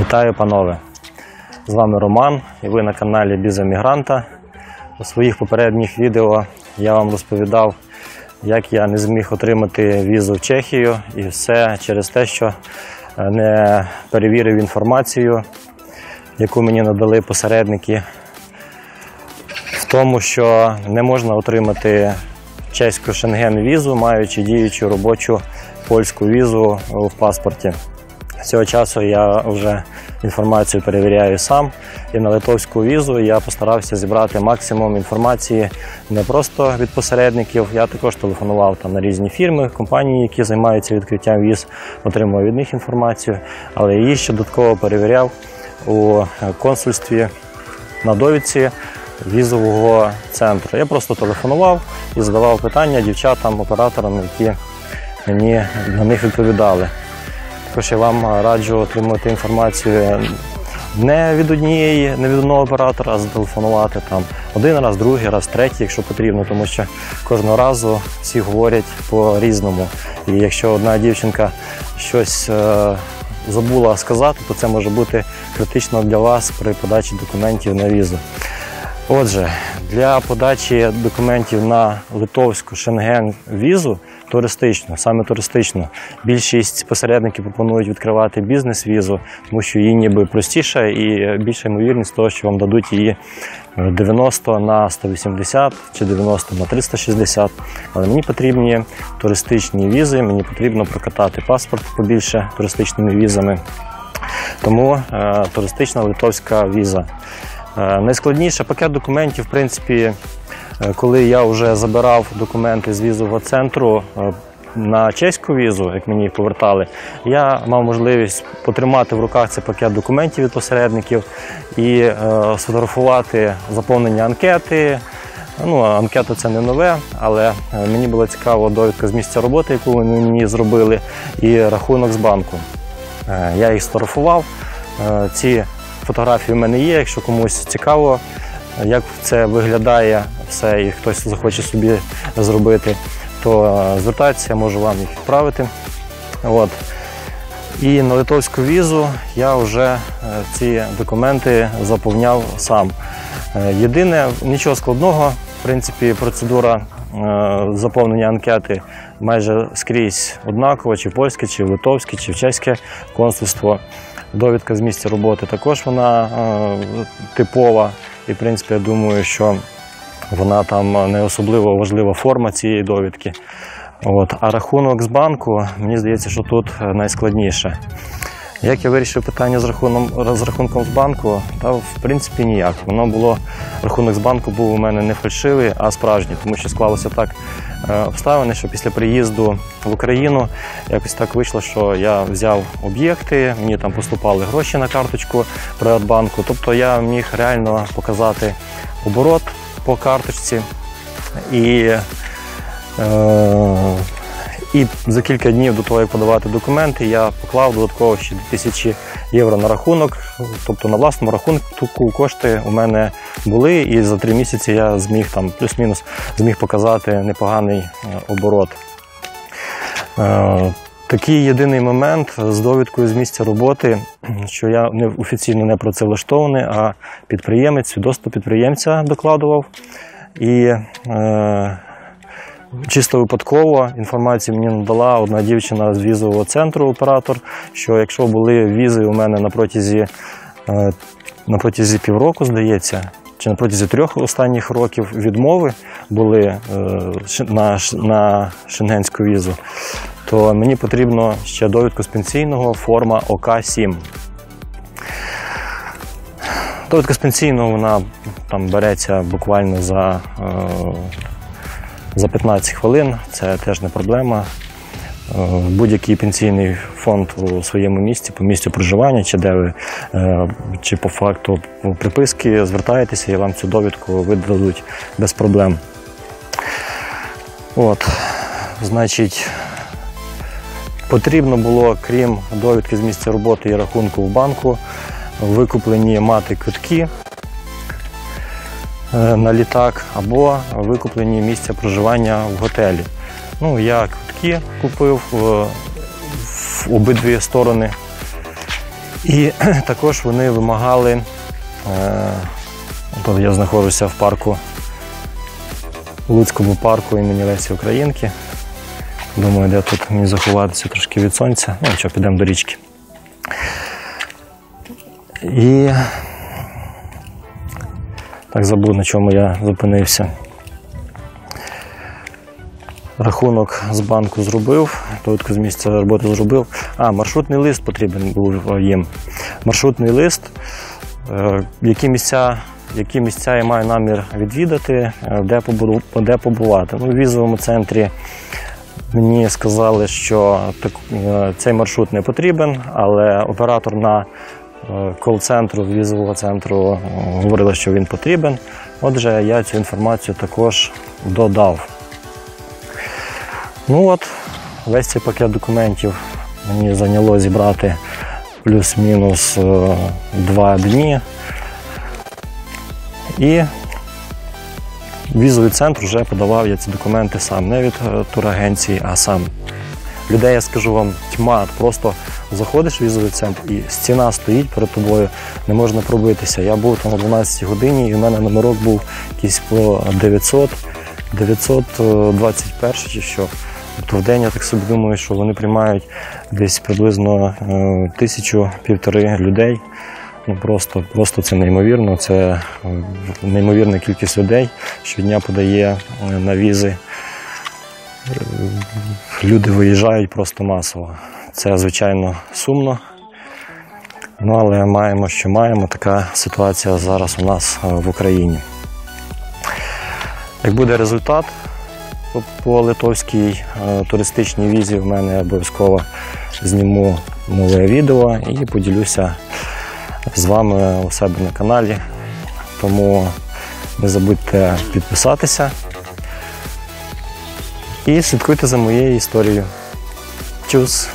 Вітаю, панове! З вами Роман і ви на каналі Біземігранта. У своїх попередніх відео я вам розповідав, як я не зміг отримати візу в Чехію, і все через те, що е, не перевірив інформацію, яку мені надали посередники, в тому, що не можна отримати чеську шенген-візу, маючи діючу робочу польську візу в паспорті. Цього часу я вже інформацію перевіряю сам. І на литовську візу я постарався зібрати максимум інформації не просто від посередників. Я також телефонував там на різні фірми, компанії, які займаються відкриттям віз, отримував від них інформацію, але її ще додатково перевіряв у консульстві на довідці візового центру. Я просто телефонував і задавав питання дівчатам, операторам, які мені на них відповідали. Також я вам раджу отримувати інформацію не від однієї, не від одного оператора, а зателефонувати там один раз, другий раз, третій, якщо потрібно, тому що кожного разу всі говорять по-різному. І якщо одна дівчинка щось е, забула сказати, то це може бути критично для вас при подачі документів на візу. Отже, для подачі документів на литовську шенген візу туристичну, саме туристичну, більшість посередників пропонують відкривати бізнес-візу, тому що її ніби простіше і більша ймовірність того, що вам дадуть її 90 на 180 чи 90 на 360. Але мені потрібні туристичні візи, мені потрібно прокатати паспорт побільше туристичними візами. Тому е, туристична литовська віза. Е, Найскладніше пакет документів, в принципі, е, коли я вже забирав документи з візового центру е, на чеську візу, як мені їх повертали, я мав можливість потримати в руках цей пакет документів від посередників і е, сфотографувати заповнення анкети. Ну, анкета це не нове, але мені була цікава довідка з місця роботи, яку вони мені зробили, і рахунок з банку. Е, Я їх сфотографував. Е, Ці фотографії в мене є. Якщо комусь цікаво, як це виглядає все, і хтось захоче собі зробити, то е, звертайтеся, я можу вам їх відправити. От. І на литовську візу я вже е, ці документи заповняв сам. Е, Єдине, нічого складного, в принципі, процедура заповнення анкети майже скрізь однакова, чи польське, чи литовське, чи чеське консульство. Довідка з місця роботи також вона е, типова. І, в принципі, я думаю, що вона там не особливо важлива форма цієї довідки. От. А рахунок з банку, мені здається, що тут е, найскладніше. Як я вирішив питання з рахунком, з рахунком з банку, та в принципі ніяк. Воно було, рахунок з банку був у мене не фальшивий, а справжній, тому що склалося так е, обставини, що після приїзду в Україну якось так вийшло, що я взяв об'єкти, мені там поступали гроші на карточку Приватбанку. Тобто я міг реально показати оборот по карточці. І Е, І за кілька днів до того, як подавати документи, я поклав додатково ще 2000 євро на рахунок. Тобто на власному рахунку кошти у мене були, і за три місяці я зміг там плюс-мінус зміг показати непоганий е, оборот. Е, Такий єдиний момент з довідкою з місця роботи, що я не офіційно не працевлаштований, а підприємець, свідоцтво підприємця докладував. І е, Чисто випадково інформацію мені надала одна дівчина з візового центру, оператор, що якщо були візи у мене на протязі, е, на протязі півроку, здається, чи на протязі трьох останніх років відмови були е, на, на шенгенську візу, то мені потрібно ще довідку з пенсійного форма ОК-7. Довідка з пенсійного вона там береться буквально за. За 15 хвилин. Це теж не проблема. Е, Будь-який пенсійний фонд у своєму місці, по місцю проживання, чи де ви, е, чи по факту приписки, звертаєтеся і вам цю довідку видадуть без проблем. От, значить, потрібно було, крім довідки з місця роботи і рахунку в банку, викуплені мати квитки на літак або викуплені місця проживання в готелі. Ну, я квитки купив в, в обидві сторони. І також вони вимагали, е, я знаходжуся в парку, Луцькому парку імені Лесі Українки. Думаю, де тут мені заховатися трошки від сонця. Ну, що, підемо до річки. І так забув, на чому я зупинився. Рахунок з банку зробив, довідку з місця роботи зробив. А, маршрутний лист потрібен був їм. Маршрутний лист, е, які місця, які місця я маю намір відвідати, е, де, де побувати. Ну, в візовому центрі мені сказали, що е, цей маршрут не потрібен, але оператор на кол-центру візового центру е, говорила, що він потрібен. Отже, я цю інформацію також додав. Ну от, весь цей пакет документів мені зайняло зібрати плюс-мінус е, два дні. І візовий центр вже подавав я ці документи сам, не від е, турагенції, а сам. Людей, я скажу вам, тьма. Просто заходиш в візовий центр і стіна стоїть перед тобою, не можна пробитися. Я був там о 12 годині, і в мене номерок був якийсь по 900, 921 чи що. Тобто в день я так собі думаю, що вони приймають десь приблизно е, тисячу півтори людей. Ну просто, просто це неймовірно. Це е, неймовірна кількість людей щодня подає е, на візи. Люди виїжджають просто масово. Це звичайно сумно. Ну, але маємо, що маємо. Така ситуація зараз у нас е, в Україні. Як буде результат по- по литовській е, туристичній візі, в мене обов'язково зніму нове відео і поділюся з вами у себе на каналі. Тому не забудьте підписатися і слідкуйте за моєю історією. Чус!